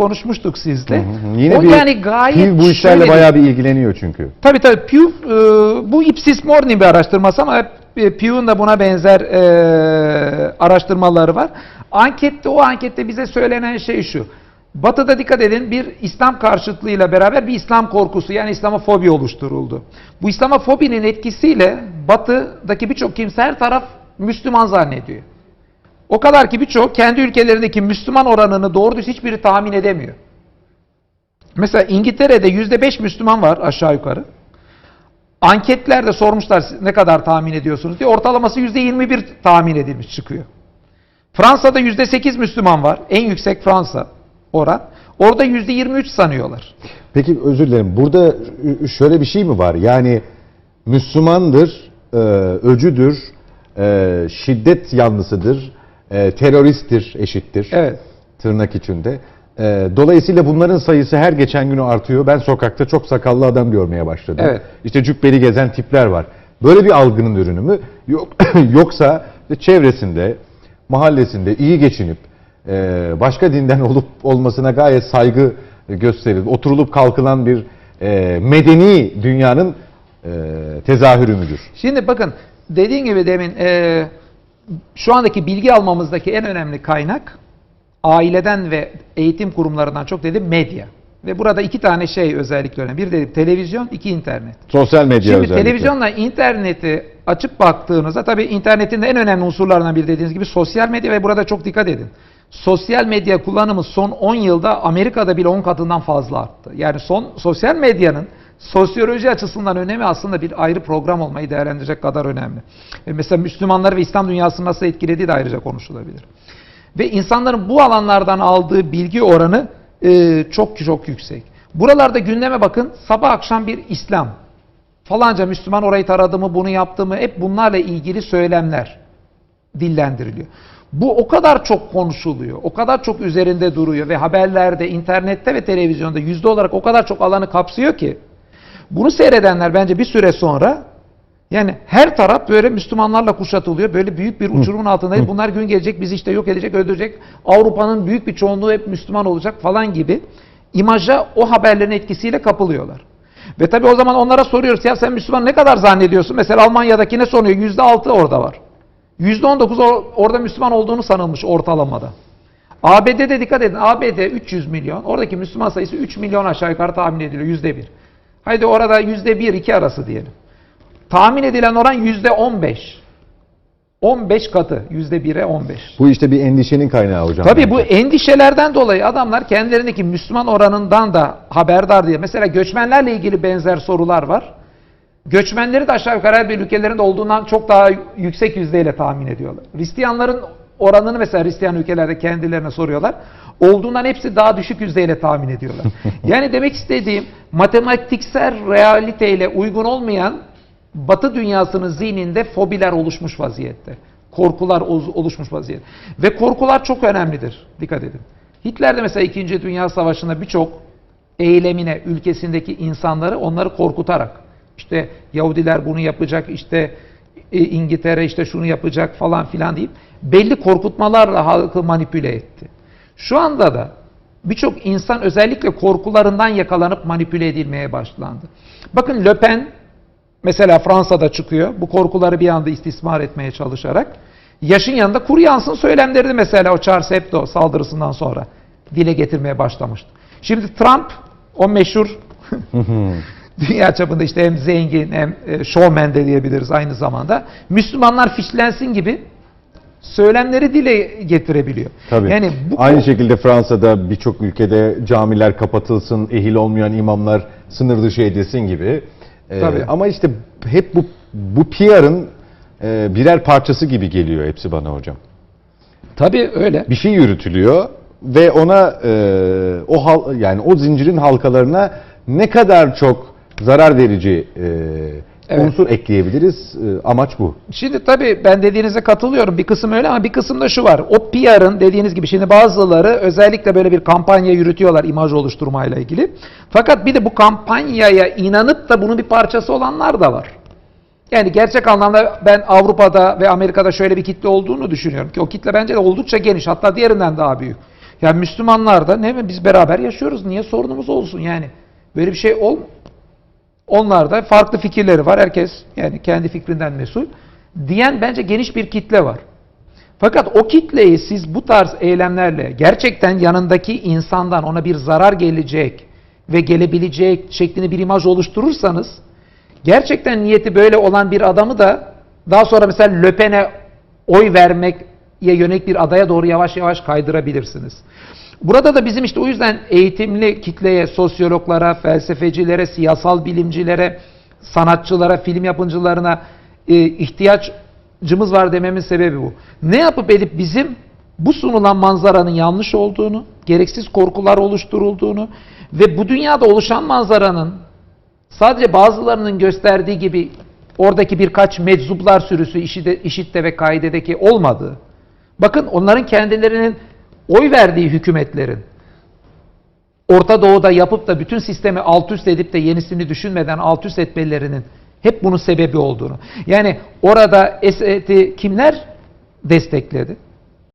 konuşmuştuk sizle. Hı hı. Yine o bir yani gayet Pew bu işlerle şöyle- bayağı bir ilgileniyor çünkü. Tabii tabii Pew e, bu Ipsis Morning bir araştırması ama e, Pew'un da buna benzer e, araştırmaları var. Ankette o ankette bize söylenen şey şu. Batı'da dikkat edin bir İslam karşıtlığıyla beraber bir İslam korkusu yani İslamofobi oluşturuldu. Bu İslamofobinin etkisiyle Batı'daki birçok kimse her taraf Müslüman zannediyor. O kadar ki birçok kendi ülkelerindeki Müslüman oranını doğru düz hiçbiri tahmin edemiyor. Mesela İngiltere'de yüzde beş Müslüman var aşağı yukarı. Anketlerde sormuşlar ne kadar tahmin ediyorsunuz diye. Ortalaması yüzde 21 tahmin edilmiş çıkıyor. Fransa'da yüzde 8 Müslüman var. En yüksek Fransa oran. Orada yüzde 23 sanıyorlar. Peki özür dilerim. Burada şöyle bir şey mi var? Yani Müslümandır, e, öcüdür, e, şiddet yanlısıdır, e, teröristtir, eşittir. Evet. Tırnak içinde. E, dolayısıyla bunların sayısı her geçen günü artıyor. Ben sokakta çok sakallı adam görmeye başladım. Evet. İşte cübbeli gezen tipler var. Böyle bir algının ürünü mü? Yok, yoksa çevresinde, mahallesinde iyi geçinip e, başka dinden olup olmasına gayet saygı gösterilip oturulup kalkılan bir e, medeni dünyanın e, tezahürü müdür? Şimdi bakın dediğin gibi demin e, şu andaki bilgi almamızdaki en önemli kaynak aileden ve eğitim kurumlarından çok dedim medya. Ve burada iki tane şey özellikle önemli. Bir dedim televizyon, iki internet. Sosyal medya Şimdi özellikle. televizyonla interneti açıp baktığınızda tabii internetin de en önemli unsurlarından biri dediğiniz gibi sosyal medya ve burada çok dikkat edin. Sosyal medya kullanımı son 10 yılda Amerika'da bile 10 katından fazla arttı. Yani son sosyal medyanın sosyoloji açısından önemi aslında bir ayrı program olmayı değerlendirecek kadar önemli. Ve mesela Müslümanları ve İslam dünyasını nasıl etkilediği de ayrıca konuşulabilir. Ve insanların bu alanlardan aldığı bilgi oranı e, çok çok yüksek. Buralarda gündeme bakın sabah akşam bir İslam. Falanca Müslüman orayı taradı mı, bunu yaptı mı hep bunlarla ilgili söylemler dillendiriliyor. Bu o kadar çok konuşuluyor, o kadar çok üzerinde duruyor ve haberlerde, internette ve televizyonda yüzde olarak o kadar çok alanı kapsıyor ki bunu seyredenler bence bir süre sonra yani her taraf böyle Müslümanlarla kuşatılıyor. Böyle büyük bir uçurumun altındayız. Bunlar gün gelecek bizi işte yok edecek, öldürecek. Avrupa'nın büyük bir çoğunluğu hep Müslüman olacak falan gibi imaja o haberlerin etkisiyle kapılıyorlar. Ve tabii o zaman onlara soruyoruz ya sen Müslüman ne kadar zannediyorsun? Mesela Almanya'dakine soruyor. Yüzde altı orada var. Yüzde on dokuz or- orada Müslüman olduğunu sanılmış ortalamada. ABD'de dikkat edin. ABD 300 milyon. Oradaki Müslüman sayısı 3 milyon aşağı yukarı tahmin ediliyor. Yüzde bir. Haydi orada yüzde bir, iki arası diyelim. Tahmin edilen oran yüzde 15. 15 katı. Yüzde 1'e 15. Bu işte bir endişenin kaynağı hocam. Tabii bence. bu endişelerden dolayı adamlar kendilerindeki Müslüman oranından da haberdar diye. Mesela göçmenlerle ilgili benzer sorular var. Göçmenleri de aşağı yukarı bir ülkelerinde olduğundan çok daha yüksek yüzdeyle tahmin ediyorlar. Hristiyanların oranını mesela Hristiyan ülkelerde kendilerine soruyorlar. Olduğundan hepsi daha düşük yüzdeyle tahmin ediyorlar. yani demek istediğim matematiksel realiteyle uygun olmayan Batı dünyasının zihninde fobiler oluşmuş vaziyette. Korkular oluşmuş vaziyette. Ve korkular çok önemlidir. Dikkat edin. Hitler de mesela 2. Dünya Savaşı'nda birçok eylemine, ülkesindeki insanları onları korkutarak işte Yahudiler bunu yapacak, işte e, İngiltere işte şunu yapacak falan filan deyip belli korkutmalarla halkı manipüle etti. Şu anda da birçok insan özellikle korkularından yakalanıp manipüle edilmeye başlandı. Bakın Le Pen mesela Fransa'da çıkıyor. Bu korkuları bir anda istismar etmeye çalışarak yaşın yanında kuru yansın söylemlerini mesela o Charles Hebdo saldırısından sonra dile getirmeye başlamıştı. Şimdi Trump o meşhur dünya çapında işte hem zengin hem e, showman de diyebiliriz aynı zamanda. Müslümanlar fişlensin gibi söylemleri dile getirebiliyor. Tabii. Yani bu Aynı şekilde Fransa'da birçok ülkede camiler kapatılsın, ehil olmayan imamlar sınır dışı edilsin gibi. Ee, Tabii. ama işte hep bu bu PR'ın e, birer parçası gibi geliyor hepsi bana hocam. tabii öyle. Bir şey yürütülüyor ve ona e, o hal, yani o zincirin halkalarına ne kadar çok zarar verici e, Evet. unsur ekleyebiliriz. E, amaç bu. Şimdi tabii ben dediğinize katılıyorum. Bir kısım öyle ama bir kısım da şu var. O PR'ın dediğiniz gibi şimdi bazıları özellikle böyle bir kampanya yürütüyorlar imaj oluşturmayla ilgili. Fakat bir de bu kampanyaya inanıp da bunun bir parçası olanlar da var. Yani gerçek anlamda ben Avrupa'da ve Amerika'da şöyle bir kitle olduğunu düşünüyorum ki o kitle bence de oldukça geniş hatta diğerinden daha büyük. Yani Müslümanlar da ne mi biz beraber yaşıyoruz. Niye sorunumuz olsun yani? Böyle bir şey ol onlar da farklı fikirleri var. Herkes yani kendi fikrinden mesul. Diyen bence geniş bir kitle var. Fakat o kitleyi siz bu tarz eylemlerle gerçekten yanındaki insandan ona bir zarar gelecek ve gelebilecek şeklinde bir imaj oluşturursanız gerçekten niyeti böyle olan bir adamı da daha sonra mesela Löpen'e oy vermeye yönelik bir adaya doğru yavaş yavaş kaydırabilirsiniz. Burada da bizim işte o yüzden eğitimli kitleye, sosyologlara, felsefecilere, siyasal bilimcilere, sanatçılara, film yapımcılarına e, ihtiyacımız var dememin sebebi bu. Ne yapıp edip bizim bu sunulan manzaranın yanlış olduğunu, gereksiz korkular oluşturulduğunu ve bu dünyada oluşan manzaranın sadece bazılarının gösterdiği gibi oradaki birkaç meczuplar sürüsü işitte ve kaidedeki olmadığı. Bakın onların kendilerinin oy verdiği hükümetlerin Orta Doğu'da yapıp da bütün sistemi alt üst edip de yenisini düşünmeden alt üst etmelerinin hep bunun sebebi olduğunu. Yani orada Esed'i kimler destekledi?